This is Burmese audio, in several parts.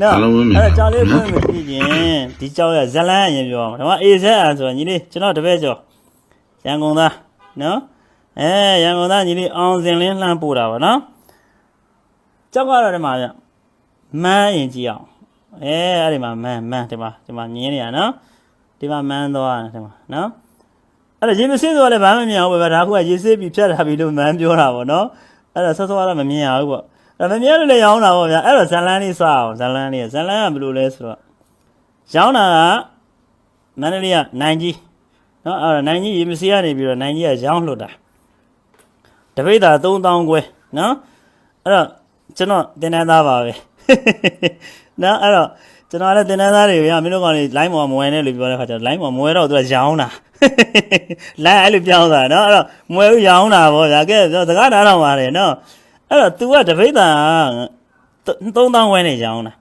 နော်အားလုံးပဲမြင်အဲ့ဒါကြောင်လေးပါဖွင့်မကြည့်ရင်ဒီကြောင်ရဇလန်းအရင်ပြောအောင်ဒါမှအေးဆက်အားဆိုရင်ညီလေးကျွန်တော်တပည့်ကျော်ရန်ကုန်သားနော်အဲရန်ကုန်သားညီလေးအောင်စင်လင်းလှမ်းပို့တာပါနော်ကြောက်ကတော့ဒီမှာဗျမန်းရင်ကြည့်အောင်အဲအဲ့ဒီမှာမန်းမန်းဒီမှာဒီမှာမြင်းနေရနော်ဒီမှာမန်းသွားတယ်ဒီမှာနော်အဲ့ဒါရေမစင်းဆိုတော့လည်းဘာမှမမြင်အောင်ပဲဒါကရေစေးပြီးဖြတ်တာပြီလို့မန်းပြောတာပေါ့နော်အဲ့ဒါဆော့ဆော့ကတော့မမြင်ရဘူးပေါ့အဲ့ ဒါမမြင်လို့လည်းရောင်းတာပေါ့ဗျာအဲ့တော့ဇလန်းလေးစအောင်ဇလန်းလေးဇလန်းကဘယ်လိုလဲဆိုတော့ရောင်းတာကမန္တလေးကနိုင်ကြီးနော်အဲ့တော့နိုင်ကြီးရေမစေးကနေပြီးတော့နိုင်ကြီးကရောင်းလွတ်တာတပိတ်တာ3000ကျွဲနော်အဲ့တော့ကျွန်တော်တင်တန်းသားပါပဲနော်အဲ့တော့ကျွန်တော်လည်းတင်တန်းသားတွေကမင်းတို့ကောင်လေး line ပေါ်မဝင်နဲ့လို့ပြောတဲ့ခါကျတော့ line ပေါ်မဝင်တော့သူကရောင်းတာ line အဲ့လိုပြောင်းတာနော်အဲ့တော့မွယ်ဦးရောင်းတာပေါ့ဗျာကဲစကားနားတော့ပါတယ်နော် အဲ့တော့ तू ကတပိတ်တာ3000ဝဲနဲ့ရောင်းတာ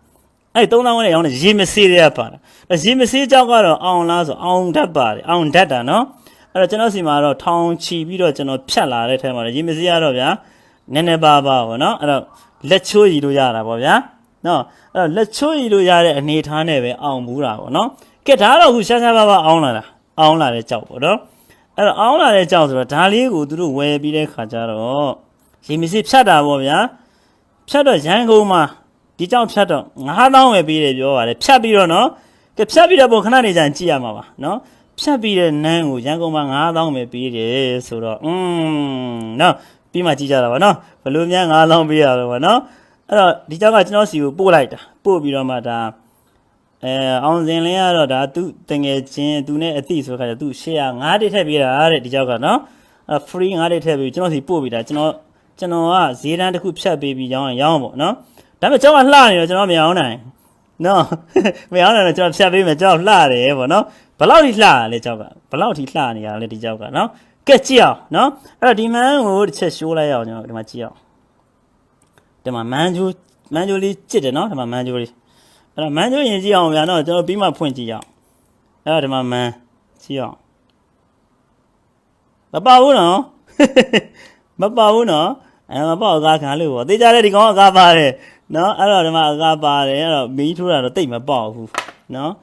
အဲ့3000ဝဲနဲ့ရောင်းတယ်ရေမစေးတွေကပါတာအဲ့ရေမစေးကြောက်ကတော့အောင်လားဆိုအောင်တတ်ပါတယ်အောင်တတ်တာနော်အဲ့တော့ကျွန်တော်စီမှာတော့ထောင်ချီပြီးတော့ကျွန်တော်ဖြတ်လာတဲ့ထဲမှာတော့ရေမစေးရတော့ဗျာနည်းနည်းပါးပါပေါ့နော်အဲ့တော့လက်ချိုးရည်လို့ရတာပေါ့ဗျာနော်အဲ့တော့လက်ချိုးရည်လို့ရတဲ့အနေထားနဲ့ပဲအောင်ဘူးတာပေါ့နော်ကဲဒါတော့ခုရှားရှားပါးပါးအောင်လာတာအောင်လာတဲ့ကြောက်ပေါ့နော်အဲ့တော့အောင်းလာတဲ့ကြောက်ဆိုတော့ဒါလေးကိုသူတို့ဝယ်ပြီးတဲ့ခါကျတော့ ရေမစစ်ဖြတ်တာပေါ့ဗျာဖြတ်တော့ရန်ကုန်မှာဒီကြောက်ဖြတ်တော့9000ဝယ်ပြီးတယ်ပြောပါတယ်ဖြတ်ပြီးတော့နော်ကဲဖြတ်ပြီးတော့ပုံခဏနေကြရင်ကြည့်ရမှာပါနော်ဖြတ်ပြီးတဲ့နန်းကိုရန်ကုန်မှာ9000ပဲပြီးတယ်ဆိုတော့อืมနော်ပြီးမှကြည့်ကြတာပါနော်ဘယ်လိုများ9000ပေးရတော့ပါနော်အဲ့တော့ဒီကြောက်ကကျွန်တော်စီကိုပို့လိုက်တာပို့ပြီးတော့မှဒါအဲအောင်စင်လင်းကတော့ဒါသူတငယ်ချင်းသူနဲ့အတိဆိုခါကျသူရှေ့က9တိထည့်ပေးတာတဲ့ဒီကြောက်ကနော်အဲ free 9တိထည့်ပေးကျွန်တော်စီပို့ပေးတာကျွန်တော် ကျွန်တော်ကဈေးတန်းတစ်ခုဖြတ်ပေးပြီးရောင်းရင်ရောင်းပေါ့နော်ဒါပေမဲ့ကျွန်တော်ကလှနေတော့ကျွန်တော်မရောင်းနိုင်နော်မရောင်းနိုင်တော့ကျွန်တော်ဖြတ်ပေးမယ်ကျွန်တော်လှတယ်ပေါ့နော်ဘယ်လောက်ထိလှရလဲကြောက်ကဘယ်လောက်ထိလှနေရလဲဒီကြောက်ကနော်ကဲကြည့်အောင်နော်အဲ့တော့ဒီမန်းကိုတစ်ချက်ရှိုးလိုက်အောင်ကျွန်တော်ဒီမှာကြည့်အောင်ဒီမှာမန်းဂျိုးမန်းဂျိုးလေးကြစ်တယ်နော်ဒီမှာမန်းဂျိုးလေးအဲ့တော့မန်းကျိုးရင်ကြည့်အောင်ဗျာနော်ကျွန်တော်ပြီးမှဖွင့်ကြည့်အောင်အဲ့တော့ဒီမှာမန်းကြည့်အောင်မပါဘူးနော်မပါဘူးနော် အဲမပေါ့အကားခံလို့ပေါ့တေးကြတဲ့ဒီကောင်အကားပါတယ်နော်အဲ့တော့ဒီမှာအကားပါတယ်အဲ့တော့မီးထိုးတာတော့တိတ်မပေါက်ဘူးနော်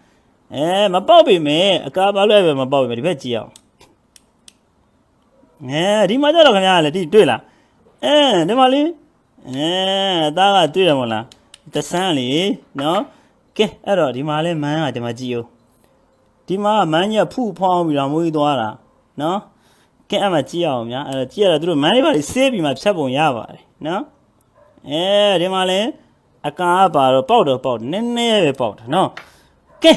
အဲမပေါက်ပြီမဲ့အကားပါလို့ပဲမပေါက်ပြီဒီဘက်ကြည့်အောင်အဲဒီမှာကြတော့ခင်ဗျားလည်းဒီတွေ့လားအဲဒီမှာလေးအဲအသားကတွေ့တယ်မို့လားတဆန်းလေနော်ကဲအဲ့တော့ဒီမှာလဲမန်းကဒီမှာကြည့်ဦးဒီမှာကမန်းကြီးကဖူဖောင်းပြီးတော့မွေးသွားတာနော် ကဲအဲ့မှာကြည့်အောင်ဗျာအဲ့တော့ကြည့်ရတော့သူတို့မန်းလေးပါလေးဆေးပြီးမှဖြတ်ပုံရပါတယ်နော်အဲဒီမှာလဲအကားပါတော့ပေါက်တော့ပေါက်တယ်နည်းနည်းပဲပေါက်တယ်နော်ကဲ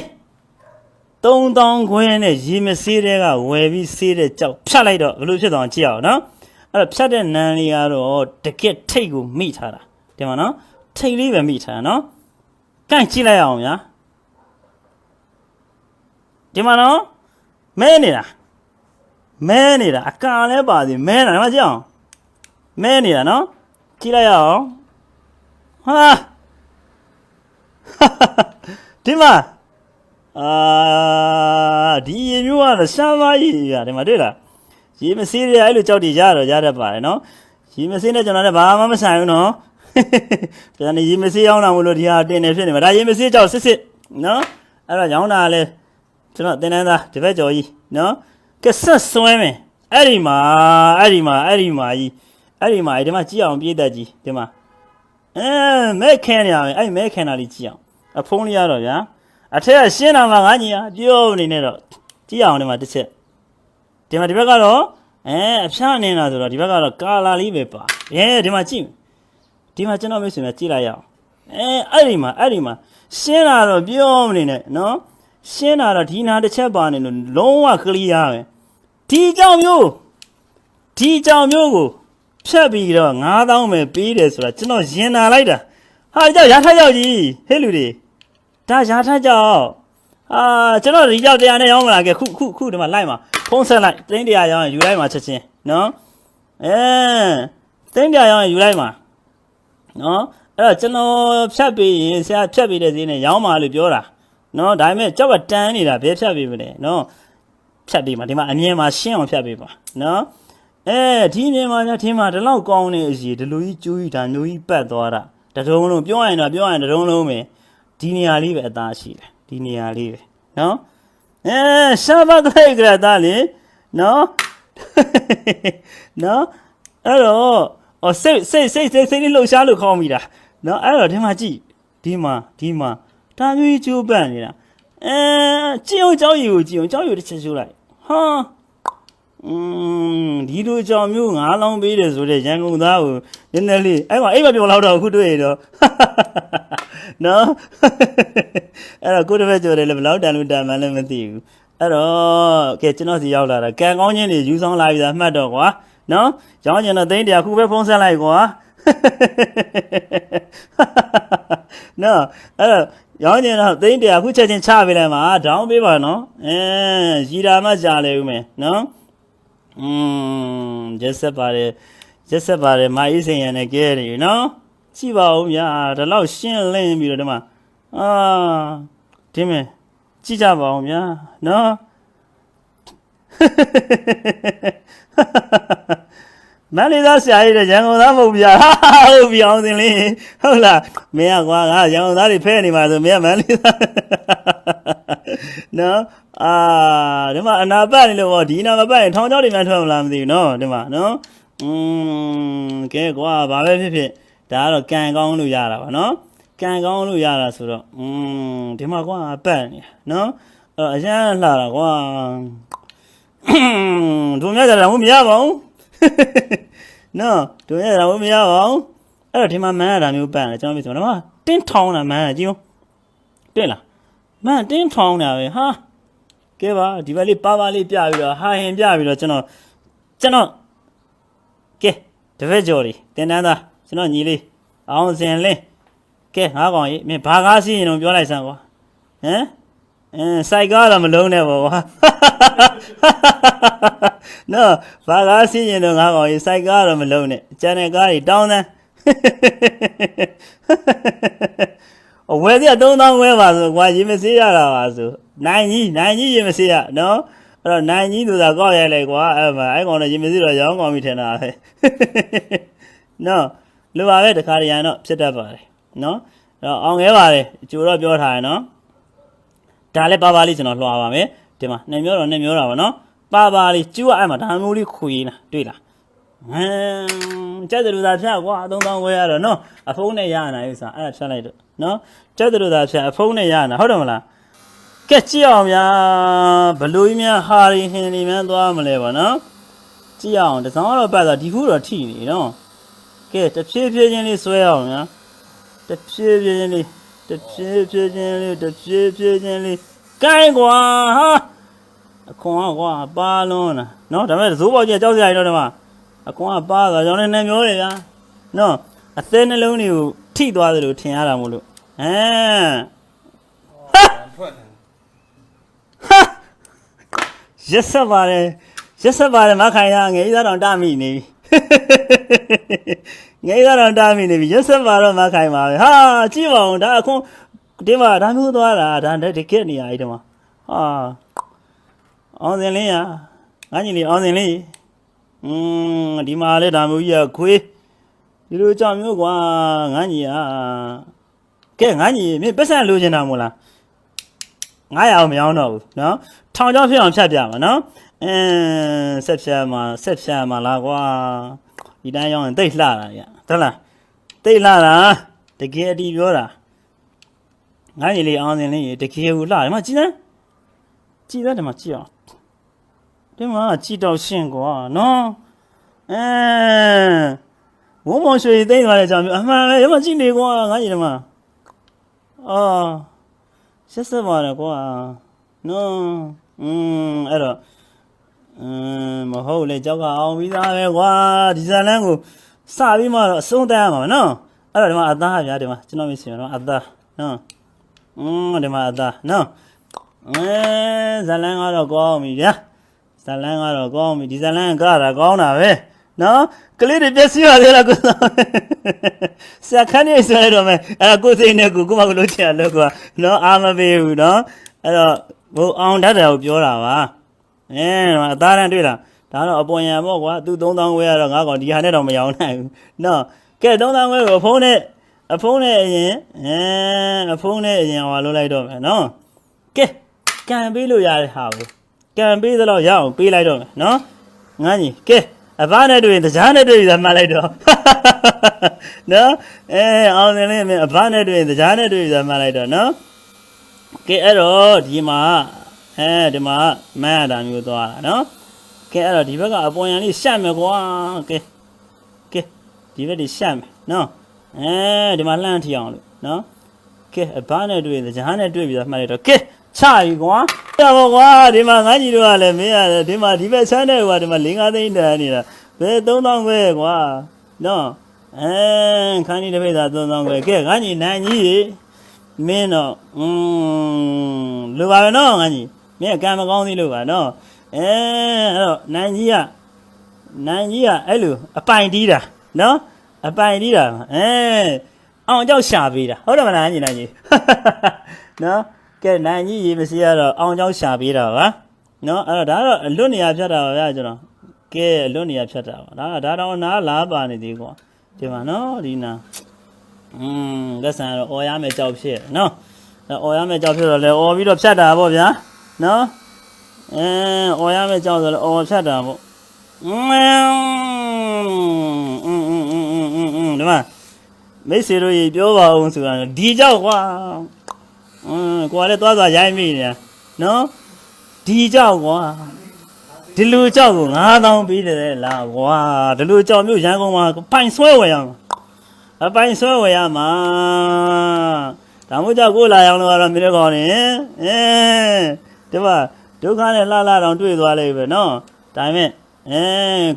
3000ခွဲနဲ့ရေမဆေးတဲ့ကဝယ်ပြီးဆေးတဲ့ကြောက်ဖြတ်လိုက်တော့ဘယ်လိုဖြစ်သွားအောင်ကြည့်အောင်နော်အဲ့တော့ဖြတ်တဲ့နန်းလေးကတော့တကက်ထိတ်ကိုမိထားတာဒီမှာနော်ထိတ်လေးပဲမိထားတာနော်ကန့်ကြည့်လိုက်အောင်ဗျာဒီမှာနော်မဲနေတာ မဲနေတာအကာလဲပါစီမဲနေတာဒီမှာကြည့်အောင်မဲနေတာနော်ကြည့်လိုက်ရအောင်ဟာဒီမှာအာဒီရေမျိုးကတော့ရှားပါကြီးရဒီမှာတွေ့လားရေမစေးရအဲ့လိုကြောက်တည်ရတော့ရတတ်ပါတယ်နော်ရေမစေးနဲ့ကျွန်တော်လည်းဘာမှမဆိုင်ဘူးနော်ပြန်နေရေမစေးရောက်တာမလို့ဒီဟာတင်နေဖြစ်နေမှာဒါရေမစေးကြောက်စစ်စစ်နော်အဲ့တော့ရောင်းတာလဲကျွန်တော်တင်တန်းသားဒီဘက်ကျော်ကြီးနော် ကဆက်ဆွဲမယ်အဲ့ဒီမှာအဲ့ဒီမှာအဲ့ဒီမှာကြီးအဲ့ဒီမှာဒီမှာကြည့်အောင်ပြေးတတ်ကြီးဒီမှာအဲမဲခဲနေရမယ်အဲ့မဲခဲနာလေးကြည့်အောင်အဖုံးလေးရတော့ဗျာအထက်ကရှင်းတာမှငါညီဟာပြောနေနေတော့ကြည့်အောင်ဒီမှာတစ်ချက်ဒီမှာဒီဘက်ကတော့အဲအဖျားနေတာဆိုတော့ဒီဘက်ကတော့ကာလာလေးပဲပါအဲဒီမှာကြည့်ဒီမှာကျွန်တော်မိတ်ဆွေများကြည့်လိုက်ရအောင်အဲအဲ့ဒီမှာအဲ့ဒီမှာရှင်းလာတော့ပြောမနေနဲ့နော် ရှင်းလာတော့ဒီနာတစ်ချက်ပါနေလို့လုံးဝကလီးယားပဲဒီကြောင်မျိုးဒီကြောင်မျိုးကိုဖြတ်ပြီးတော့9000ပဲပေးတယ်ဆိုတာကျွန်တော်ရင်နာလိုက်တာဟာကြောက်ရထကြောက်ကြီးဟဲ့လူတွေဒါရထကြောက်အာကျွန်တော်ဒီကြောက်တရားနဲ့ရောင်းမလားကဲခုခုခုဒီမှာလိုက်မှာဖုံးဆက်လိုက်တင်းတရားရောင်းရင်ယူလိုက်မှာချက်ချင်းနော်အဲတင်းတရားရောင်းရင်ယူလိုက်မှာနော်အဲ့တော့ကျွန်တော်ဖြတ်ပြီးရင်ဆရာဖြတ်ပြီးတဲ့ဈေးနဲ့ရောင်းပါလို့ပြောတာ နော်ဒါပေမဲ့ကြောက်ကတန်းနေတာဘယ်ဖြတ်ပြီးမလဲနော်ဖြတ်ပြီးမှာဒီမှာအမြင်မှာရှင်းအောင်ဖြတ်ပြီးပါနော်အဲဒီအမြင်မှာညထင်းမှာဒီလောက်ကောင်းနေအစီဒီလိုကြီးကျူးကြီးဒါမျိုးကြီးပတ်သွားတာတဒုံလုံးပြောရရင်တော့ပြောရရင်တဒုံလုံးပဲဒီနေရာလေးပဲအသားရှိတယ်ဒီနေရာလေးပဲနော်အဲရှာဘကလေးကရတာလေနော်နော်အဲ့တော့အော်စိတ်စိတ်စိတ်စိတ်စိတ်လေးလှုပ်ရှားလို့ခေါင်းမိတာနော်အဲ့တော့ဒီမှာကြည့်ဒီမှာဒီမှာ ဒါမျိုးကြီးကျိုးပန့်နေတာအဲကြည့်အောင်ကြောက်ရည်ကိုကြည့်အောင်ကြောက်ရည်တစ်ချက်ချိုးလိုက်ဟာอืมဒီလိုကြောင်မျိုးငါးလောင်းပေးတယ်ဆိုတဲ့ရန်ကုန်သားကိုနည်းနည်းလေးအဲ့ကောင်အိမ်မပြောတော့တော့အခုတွေ့ရတော့နော်အဲ့တော့ကိုတစ်ဖက်ကြော်တယ်လည်းဘယ်လောက်တန်လို့တန်မှန်းလည်းမသိဘူးအဲ့တော့ကဲကျွန်တော်စီရောက်လာတာကံကောင်းခြင်းတွေယူဆောင်လာပြီသားမှတ်တော့ကွာနော်ရောင်းကျင်တော့သိန်းတရာခုပဲဖုံးဆက်လိုက်ကွာ နော်အဲ့တော့ရောင်းကျင်တော့သိန်းတရာခုချက်ချင်းချပေးလိုက်မှာဒေါင်းပေးပါနော်အဲရီတာမှကြာလေဦးမယ်နော်อืมရက်ဆက်ပါတယ်ရက်ဆက်ပါတယ်မာအေးစိန်ရနဲ့ကဲနေနော်ကြည့်ပါဦးဗျာဒီလောက်ရှင်းလင်းပြီးတော့ဒီမှာအာဒီမဲ့ကြည့်ကြပါဦးဗျာနော် မန္တလေးသားဆရာကြီးတဲ့ရန်ကုန်သားမဟုတ်ဗျာဟုတ်ပြီအောင်စင်လေးဟုတ်လားမင်းကကွာငါရန်ကုန်သားတွေဖဲနေမှာဆိုမင်းကမန္တလေးသားနော်အာဒီမှာအနာပတ်နေလို့ဗောဒီနာမပတ်ရင်ထောင်ချောက်တွေများထွက်မလားမသိဘူးနော်ဒီမှာနော်อืมကဲကွာဘာပဲဖြစ်ဖြစ်ဒါကတော့ကံကောင်းလို့ရတာပါနော်ကံကောင်းလို့ရတာဆိုတော့อืมဒီမှာကွာပတ်နေနော်အဲ့တော့အရန်လှတာကွာတို့မြတ်ကြတာမမရပါဘူး နော်တို့ရတာမရပါဘူးအဲ့တော့ဒီမှာမန်းရတာမျိုးပန့်တယ်ကျွန်တော်ပြောဆိုတော့တင်းထောင်းတာမန်းရကြည့်ဦးတွေ့လားမန်းတင်းထောင်းတာပဲဟာကဲပါဒီဘက်လေးပါပါလေးပြပြီးတော့ဟာဟင်ပြပြီးတော့ကျွန်တော်ကျွန်တော်ကဲတပည့်ကျော်လေးတင်တန်းသားကျွန်တော်ညီလေးအောင်စင်လင်းကဲငါးကောင်ကြီးမင်းဘာကားစီးရင်တော့ပြောလိုက်စမ်းကွာဟမ်အင်းစိုက်ကားတော့မလုံးနဲ့ပေါ့ကွာ နော်ဘာကားစီးရင်တော့ငါကောင်ကြီးစိုက်ကားတော့မလုံးနဲ့ကျန်တဲ့ကားတွေတောင်းတန်းအဝယ်စီက3000ဝဲပါဆိုကွာရင်မစေးရတာပါဆိုနိုင်ကြီးနိုင်ကြီးရင်မစေးရနော်အဲ့တော့နိုင်ကြီးဆိုတာကောက်ရိုက်လိုက်ကွာအဲ့မှာအဲ့ကောင်နဲ့ရင်မစေးတော့ရောင်းကောင်ပြီထင်တာပဲနော်လိုပါပဲတခါတရံတော့ဖြစ်တတ်ပါတယ်နော်အဲ့တော့အောင်ခဲပါတယ်အကျိုးတော့ပြောထားရနော်ဒါလည်းပါပါလေးကျွန်တော်လွှာပါမယ်ဒီမှာနှစ်မျိုးတော့နှစ်မျိုးတာပါနော် ပါပါလေးကျူးအဲ့မှာဒါမျိုးလေးခွေလားတွေ့လားဟမ်ကြက်တူသာဖြတ်ကွာအသုံးသောင်းဝဲရတော့နော်အဖုံးနဲ့ရနိုင်ဥစ္စာအဲ့ဒါဖြတ်လိုက်တော့နော်ကြက်တူသာဖြတ်အဖုံးနဲ့ရနိုင်ဟုတ်တယ်မလားကဲကြည့်အောင်များဘလူကြီးများဟာရီဟင်နေများသွားမလဲပါနော်ကြည့်အောင်တစောင်းတော့ပတ်သွားဒီခုတော့ထိနေနော်ကဲတဖြည်းဖြည်းချင်းလေးဆွဲအောင်များတဖြည်းဖြည်းချင်းလေးတဖြည်းဖြည်းချင်းလေးတဖြည်းဖြည်းချင်းလေးကိုင်းကွာဟာ အခွန်ကကွာပါလွန်းလားနော်ဒါပေမဲ့ဇိုးပေါက်ကြီးကကြောက်စရာကြီးတော့ဒီမှာအခွန်ကပါသွားကြောင်းနဲ့နှမျိုးတွေဗျာနော်အသေးနှလုံးတွေကိုထိသွားတယ်လို့ထင်ရတာမို့လို့ဟမ်ထွက်တယ်ရက်ဆက်ပါတယ်ရက်ဆက်ပါတယ်မခိုင်ရငယ်သားတော်တမိနေပြီငယ်သားတော်တမိနေပြီရက်ဆက်ပါတော့မခိုင်ပါပဲဟာကြည့်ပါဦးဒါအခွန်ဒီမှာဒါမျိုးသွားတာဒါတကက်နေရအဲ့ဒီမှာဟာ အောင်စင်လင်းရငါညီလေးအောင်စင်လေးอืมဒီမှာလဲဒါမျိုးကြီးကခွေးဒီလိုကြောင်မျိုးကွာငါညီอ่ะကဲငါညီမင်းပတ်စံလိုချင်တာမို့လား 900အောင်မရောင်းတော့ဘူးเนาะထောင်ချောင်းဖြစ်အောင်ဖြတ်ပြမှာเนาะအင်းဆက်ဖြတ်မှာဆက်ဖြတ်မှာလားကွာဒီတိုင်းရောင်းရင်တိတ်လှတာကြဟုတ်လားတိတ်လှတာတကယ်အတီးပြောတာငါညီလေးအောင်စင်လေးရေတကယ်ဘူးလှတယ်မကြည်စမ်း ကြည်စမ်းဒီမှာကြည့်အောင်ဒီမှာကြည်တော့ရှင်းကွာเนาะအင်းဝုံမောင်ရွှေသိမ့်သွားတဲ့ကြောင်မျိုးအမှန်ပဲဒီမှာကြည့်နေကွာငါညီဒီမှာအော် ဆက်ဆက်ပါတယ်ကွာနော်อืมအဲ့တော့อืมမဟုတ်လေကြောက်ကအောင်ပြီးသားပဲကွာဒီဇာလန်ကိုစပြီးမှတော့အဆုံးတန်းရမှာနော်အဲ့တော့ဒီမှာအသားဗျာဒီမှာကျွန်တော်မြင်စီနော်အသားနော်อืมဒီမှာအသားနော် အဲဇာလန်ကတော့ကောင်းပြီဗျာဇာလန်ကတော့ကောင်းပြီဒီဇာလန်ကတာကောင်းတာပဲနော်ကလေးတွေပြည့်စည်ပါသေးလားကိုစောဆရာခန်းနေဆိုရတော့မယ်အဲ့ဒါကိုစိတ်နဲ့ကိုကိုမကလို့ချင်လို့ကွာနော်အာမပေးဘူးနော်အဲ့တော့ဘိုးအောင်တတ်တယ်ကိုပြောတာပါအဲအသားရန်တွေ့လားဒါတော့အပေါ်ရံပေါ့ကွာသူ3000ဝဲရတော့ငါကောင်ဒီဟာနဲ့တော့မရောင်းနိုင်ဘူးနော်ကဲ3000ဝဲကိုဖုန်းနဲ့အဖုံးနဲ့အရင်အဲအဖုံးနဲ့အရင်ဟောလုပ်လိုက်တော့မယ်နော်ကဲ ကံပေးလို့ရတဲ့ဟာကိုကံပေးသလောက်ရအောင်ပေးလိုက်တော့မယ်နော်ငန်းကြီးကဲအဘနဲ့တွေ့ရင်တရားနဲ့တွေ့ရင်မှတ်လိုက်တော့နော်အဲအောင်စင်လေးမင်းအဘနဲ့တွေ့ရင်တရားနဲ့တွေ့ရင်မှတ်လိုက်တော့နော်ကဲအဲ့တော့ဒီမှာအဲဒီမှာမန်းရတာမျိုးသွားတာနော်ကဲအဲ့တော့ဒီဘက်ကအပေါ်ရန်လေးရှက်မယ်ကွာကဲကဲဒီဘက်ဒီရှက်မယ်နော်အဲဒီမှာလှမ်းထီအောင်လို့နော် ကဲအဘနဲ့တွေ့ရင်တရားနဲ့တွေ့ပြီးတော့မှတ်လိုက်တော့ကဲချပြီကွာရပါကွာဒီမှာငါကြီးတို့ကလည်းမင်းရတယ်ဒီမှာဒီဘက်ဆန်းတဲ့ကွာဒီမှာ၄၅သိန်းတန်နေတာဘယ်3000ပဲကွာနော်အဲခန်းကြီးတစ်ပိတ်သာ3000ပဲကဲငါကြီးနိုင်ကြီးရေမင်းတော့อืมလိုပါပဲနော်ငါကြီးမင်းကံမကောင်းသေးလို့ပါနော်အဲအဲ့တော့နိုင်ကြီးကနိုင်ကြီးကအဲ့လိုအပိုင်တီးတာနော်အပိုင်တီးတာအဲ အောင်ကြောက်ရှာပေးတာဟုတ်တယ်မလားညီနိုင်ကြီး နော်ကဲနိုင်ကြီးရေမစီရတော့အောင်ကြောက်ရှာပေးတာပါနော်အဲ့တော့ဒါကတော့အလွတ်နေရာဖြတ်တာပါဗျာကျွန်တော်ကဲအလွတ်နေရာဖြတ်တာပါဒါကဒါတော့နားလားပါနေသေးကွာဒီမှာနော်ဒီနာอืมလက်ဆန်တော့អော်ရမယ်ကြောက်ဖြစ်နော်အဲ့អော်ရမယ်ကြောက်ဖြစ်တော့လေអော်ပြီးတော့ဖြတ်တာပေါ့ဗျာနော်အဲអော်ရမယ်ကြောက်ဆိုတော့អော်ဖြတ်တာပေါ့อืมอืมอืมอืมอืมอืมอืมဒီမှာ မိတ်ဆွေတို့ရေပြောပါအောင်ဆိုတာဒီကြောက်ကွာอืมကိုကလည်းသွားသွားရိုင်းမိနေနော်ဒီကြောက်ကွာဒီလူကြောက်ကို9000ပြီးတယ်လားကွာဒီလူကြောက်မျိုးရန်ကုန်မှာပိုင်ဆွဲဝယ်ရမှာအပိုင်ဆွဲဝယ်ရမှာဒါမှမဟုတ်ကြောက်ကိုလာအောင်လို့ကတော့မင်းတို့ကောင်းနေအဲဒီမှာဒုက္ခနဲ့လှလှတောင်တွေ့သွားလိမ့်ပဲနော်ဒါပေမဲ့အဲ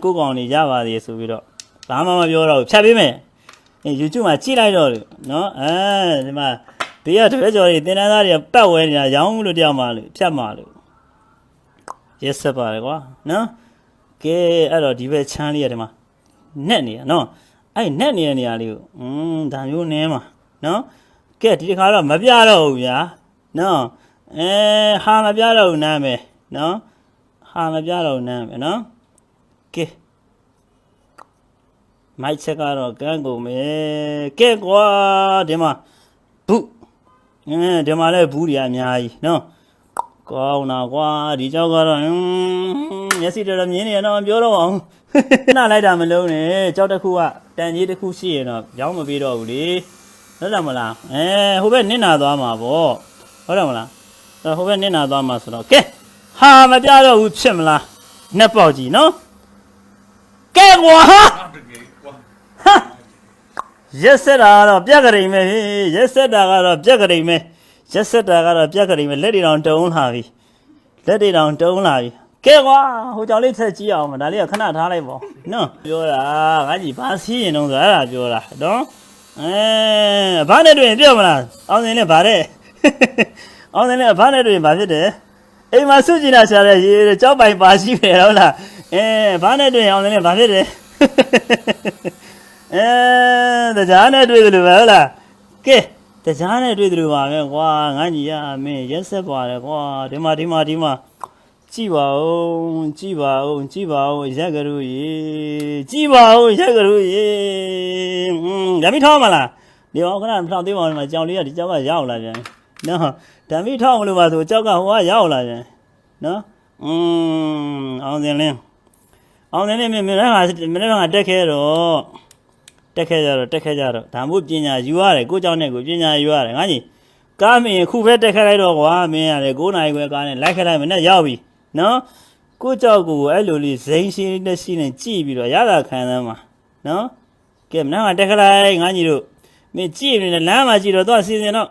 ကိုကောင်နေရပါသေးဆိုပြီးတော့ဘာမှမပြောတော့ဘူးဖြတ်ပေးမယ်အဲ YouTube မှာကြည့်လိုက်တော့လို့နော်အဲဒီမှာဒီကတပည့်ကျော်တွေတင်တန်းသားတွေကပတ်ဝဲနေတာရောင်းလို့တယောက်မှလို့ဖြတ်မှလို့ရက်ဆက်ပါတယ်ကွာနော်ကဲအဲ့တော့ဒီဘက်ချမ်းလေးရတယ်မှာနက်နေရနော်အဲ့နက်နေတဲ့နေရာလေးကိုอืมဒါမျိုးနင်းမှာနော်ကဲဒီတစ်ခါတော့မပြတော့ဘူးဗျာနော်အဲဟာမပြတော့ဘူးနားမယ်နော်ဟာမပြတော့ဘူးနားမယ်နော်ကဲ မိုက်ချက်ကတော့ကန်းကုန်မယ်ကဲကွာဒီမှာဘူးအဲဒီမှာလည်းဘူးတွေအများကြီးနော်ကောင်းတာကွာဒီကြောက်ကတော့ဟွန်းမျက်စိတော်တော်မြင်နေရတော့မပြောတော့အောင်နှလိုက်တာမလုံးနဲ့ကြောက်တစ်ခုကတန်ကြီးတစ်ခုရှိရင်တော့ရောင်းမပေးတော့ဘူးလေဟုတ်တယ်မလားအဲဟိုဘက်နင့်နာသွားမှာပေါ့ဟုတ်တယ်မလားအဲဟိုဘက်နင့်နာသွားမှာဆိုတော့ကဲဟာမပြတော့ဘူးဖြစ်မလားနှက်ပေါက်ကြီးနော်ကဲကွာ ဟာရက်ဆက်တာကတော့ပြက်ကရိမ်ပဲရက်ဆက်တာကတော့ပြက်ကရိမ်ပဲရက်ဆက်တာကတော့ပြက်ကရိမ်ပဲလက်တွေတောင်တုံးလာပြီလက်တွေတောင်တုံးလာပြီကဲကွာဟိုကြောင်လေးထက်ကြည့်အောင်မဒါလေးကခဏထားလိုက်ပေါ့နော်ပြောတာငါကြီးဘာစီးရင်တုံးဆိုအဲ့ဒါပြောတာနော်အဲဘာနဲ့တွေ့ရင်ပြောမလားအောင်စင်နဲ့ဗါတဲ့အောင်စင်နဲ့ဗါနဲ့တွေ့ရင်ဗါဖြစ်တယ်အိမ်မှာစုကြည်လာရှာတဲ့ရေကြောက်ပိုင်ပါရှိတယ်ဟုတ်လားအဲဘာနဲ့တွေ့ရင်အောင်စင်နဲ့ဗါဖြစ်တယ် အဲတရားနဲ့တွေ့တယ်လို့ပဲဟုတ်လားကဲတရားနဲ့တွေ့တယ်လို့ပါပဲကွာငါညီရမင်းရက်ဆက်ပါတယ်ကွာဒီမှာဒီမှာဒီမှာကြည်ပါဦးကြည်ပါဦးကြည်ပါဦးရက်ကလေးရေကြည်ပါဦးရက်ကလေးရေဟွန်းဓာမီထောင်းမလားဒီအောင်ခဏထောင်းသေးပါဦးမှာကြောင်လေးကဒီကြောက်ကရအောင်လားပြန်နော်ဓာမီထောင်းလို့ပါဆိုကြောက်ကဟိုကရအောင်လားပြန်နော်อืมအောင်စင်လင်းအောင်စင်လင်းမင်းမင်းကမင်းကတက်ခဲတော့ တက်ခဲ့ကြတော့တက်ခဲ့ကြတော့ဒါမှမဟုတ်ပညာယူရတယ်ကိုเจ้าနဲ့ကိုပညာယူရတယ်ငါကြီးကားမင်းခုပဲတက်ခဲ့လိုက်တော့ကွာမင်းရတယ်9နိုင်ခွဲကားနဲ့လိုက်ခဲ့လိုက်မနဲ့ရောက်ပြီနော်ကိုเจ้าကိုအဲ့လိုလေးဇိမ်းရှင်းတဲ့ရှိနေကြည့်ပြီးတော့ရတာခံသမ်းမှာနော်ကဲမနာကတက်ခဲ့လိုက်ငါကြီးတို့မင်းကြည့်နေတယ်လမ်းမှာကြည့်တော့သွားစီစဉ်တော့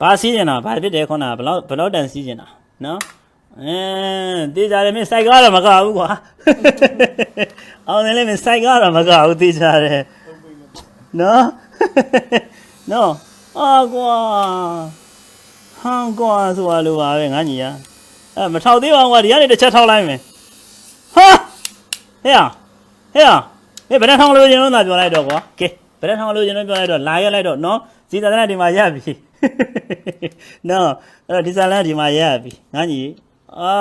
ဘာစီစဉ်တာဘာဖြစ်တယ်ခုနကဘလောက်ဘလောက်တန်စီစဉ်တာနော် အဲတေးကြတယ်မင်းစိုက်ကားတော့မကဘူးကွာအောင်တယ်လေမင်းစိုက်ကားတော့မကဘူးတေးကြတယ်နော်နော်အာကွာဟန်ကွာဆိုတာလိုပါပဲငါညီရအဲမထောက်သေးပါဘူးကွာဒီကနေတစ်ချက်ထောက်လိုက်မယ်ဟာဟဲ့ဟဲ့ဟဲ့ဘယ်နဲ့ထောင်လို့ရင်တော့သာပြောလိုက်တော့ကွာကဲဘယ်နဲ့ထောင်လို့ရင်တော့ပြောလိုက်တော့လာရလိုက်တော့နော်စီသာသနာဒီမှာရပြီနော်အဲ့တော့ဒီဇာလန်ဒီမှာရပြီငါညီ အာ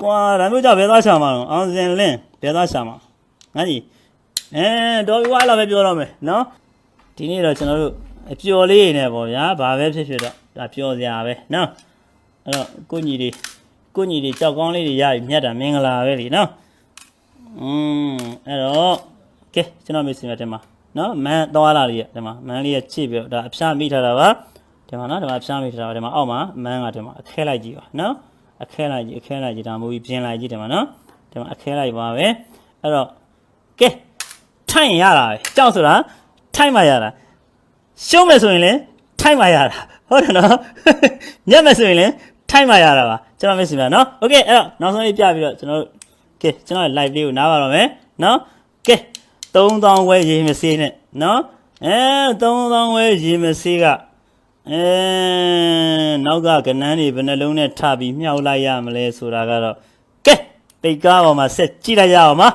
ကွာဒါမျိုးကြောင့်ဘယ်သွားရှာမှာလဲအောင်စင်လင်းဘယ်သွားရှာမှာငါကြီးအဲတော်ပြီဝါလာပဲပြောတော့မယ်နော်ဒီနေ့တော့ကျွန်တော်တို့အပျော်လေးနေပေါ့ဗျာဘာပဲဖြစ်ဖြစ်တော့ဒါပျော်စရာပဲနော်အဲ့တော့ကိုညီတွေကိုညီတွေကြောက်ကောင်းလေးတွေရပြီမြတ်တာမင်္ဂလာပဲလीနော်อืมအဲ့တော့ကဲကျွန်တော်မေ့စီမတင်မှာနော်မန်သွားလာလေးရဒီမှာမန်လေးရချိပြီးတော့ဒါအဖျားမိထားတာပါ ဒီမှာနော်ဒီမှာအဖျားမိထားတာပါဒီမှာအောက်မှာမန်ကဒီမှာအခဲလိုက်ကြည့်ပါနော်အခဲလိုက်ကြည့်အခဲလိုက်ကြည့်ဒါမူပြီးပြင်လိုက်ကြည့်ဒီမှာနော်ဒီမှာအခဲလိုက်ပါပဲအဲ့တော့ကဲထိုင်ရတာပဲကြောက်ဆိုတာထိုင်မှရတာရှုံးမယ်ဆိုရင်လည်းထိုင်မှရတာဟုတ်တယ်နော်ညက်မယ်ဆိုရင်လည်းထိုင်မှရတာပါကျွန်တော်မေ့စီမနော်โอเคအဲ့တော့နောက်ဆုံးလေးပြပြီးတော့ကျွန်တော်တို့ကဲကျွန်တော် live လေးကိုနားပါတော့မယ်နော်ကဲ3000ဝဲရေမစေးနဲ့နော်အဲ3000ဝဲရေမစေးက အဲနောက်ကကနန်းတွေဘယ်နှလုံးနဲ့ထပြီးမြှောက်လိုက်ရမလဲဆိုတာကတော့ကဲပိတ်ကားပေါ်မှာဆက်ကြည့်လိုက်ရအောင်ပါ